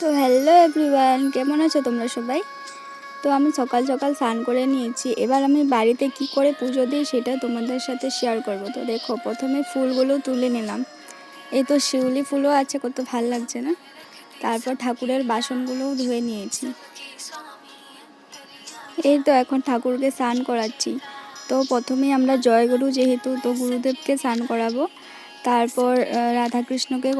তো hello everyone কেমন আছো তোমরা সবাই? তো আমি সকাল সকাল স্নান করে নিয়েছি। এবার আমি বাড়িতে কি করে পুজো দিই সেটা তোমাদের সাথে শেয়ার করব। তো দেখো, প্রথমে ফুলগুলো তুলে নিলাম। এই তো শিউলি ফুলও আছে, কত ভালো লাগছে না? তারপর ঠাকুরের বাসনগুলোও ধুয়ে নিয়েছি। এই তো এখন ঠাকুরকে স্নান করাচ্ছি। তো প্রথমেই আমরা জয়গুরু যেহেতু, তো গুরুদেবকে স্নান করাবো। তারপর রাধাকৃষ্ণকে